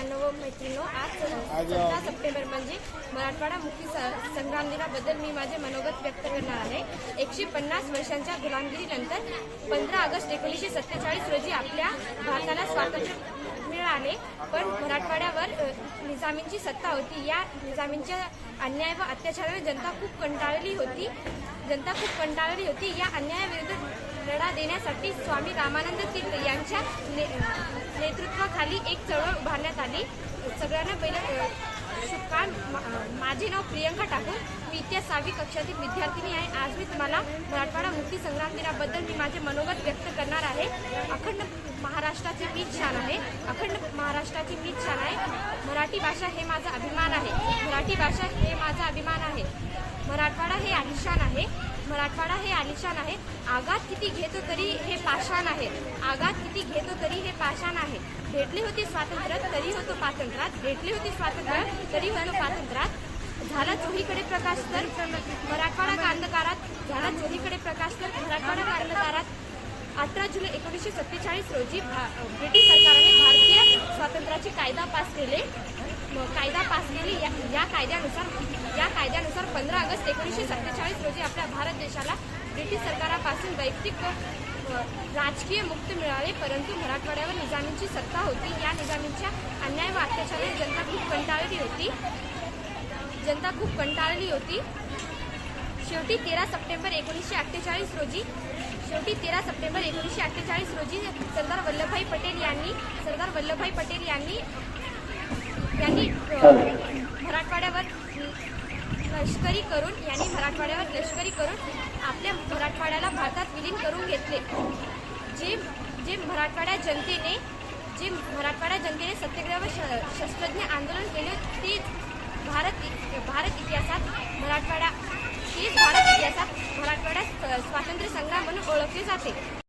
मित्रांनो मैत्रिणो आज सतरा सप्टेंबर म्हणजे मराठवाडा मुक्ती संग्राम दिनाबद्दल मी माझे मनोगत व्यक्त करणार आहे. एकशे पन्नास वर्षांच्या गुलामगिरीनंतर पंधरा ऑगस्ट एकोणीसशे सत्तेचाळीस रोजी आपल्या भारताला स्वातंत्र्य मिळाले. पण मराठवाड्यावर निजामींची सत्ता होती. या निजामींच्या अन्याय व अत्याचाराने जनता खूप कंटाळली होती. जनता खूप कंटाळली होती. या अन्यायाविरुद्ध लढा देण्यासाठी स्वामी रामानंद तीर्थ यांच्या खाली एक चळवळ उभारण्यात आली. सगळ्यांना पहिलं अ, मा- माझे नाव प्रियंका ठाकूर. मी इयत्ता सहावी कक्षातील विद्यार्थिनी आहे. आज मी तुम्हाला मराठवाडा मुक्ती संग्राम दिनाबद्दल मी माझे मनोगत व्यक्त करणार आहे. अखंड महाराष्ट्राची मीच छान आहे. अखंड महाराष्ट्राची मीच छान आहे. मराठी भाषा हे माझा अभिमान आहे. मराठी भाषा हे माझा अभिमान आहे. मराठवाडा हे आलिशान आहे. मराठवाडा हे आलिशान आहे. आघात किती घेतो तरी हे पाषाण आहे. आघात किती घेतो तरी हे पाषाण आहे. भेटले होते स्वातंत्र्य तरी होतो पातंत्र्यात. भेटले होते स्वातंत्र्य तरी होतो पातंत्र्यात. झाला चोहीकडे प्रकाश तर मराठवाडा का अंधकारात? झाला चोहीकडे प्रकाश तर मराठवाडा कांदकारात अठरा जुलै एकोणीसशे सत्तेचाळीस रोजी भा- ब्रिटिश सरकारने भारतीय स्वातंत्र्याचे कायदा पास केले. कायदा पास केली. या, या कायद्यानुसार या कायद्यानुसार पंधरा ऑगस्ट एकोणीसशे सत्तेचाळीस रोजी आपल्या भारत देशाला ब्रिटिश सरकारापासून वैयक्तिक व राजकीय मुक्त मिळाले परंतु मराठवाड्यावर निजामींची सत्ता होती. या निजामींच्या अन्याय व अत्याचाराने जनता खूप कंटाळली होती. जनता खूप कंटाळली होती. शेवटी तेरा सप्टेंबर एकोणीसशे अठ्ठेचाळीस रोजी शेवटी तेरा सप्टेंबर एकोणीसशे अठ्ठेचाळीस रोजी सरदार वल्लभभाई पटेल यांनी सरदार वल्लभभाई पटेल यांनी यांनी मराठवाड्यावर लष्करी करून यांनी मराठवाड्यावर लष्करी करून आपल्या मराठवाड्याला भारतात विलीन करून घेतले. जे जे मराठवाड्या जनतेने जे मराठवाड्या जनतेने सत्याग्रह व श- शस्त्रज्ञ आंदोलन केले ते भारत भारत इतिहासात मराठवाडा तेच भारत इतिहासात मराठवाड्यात स्वातंत्र्य संग्राम म्हणून ओळखले जाते.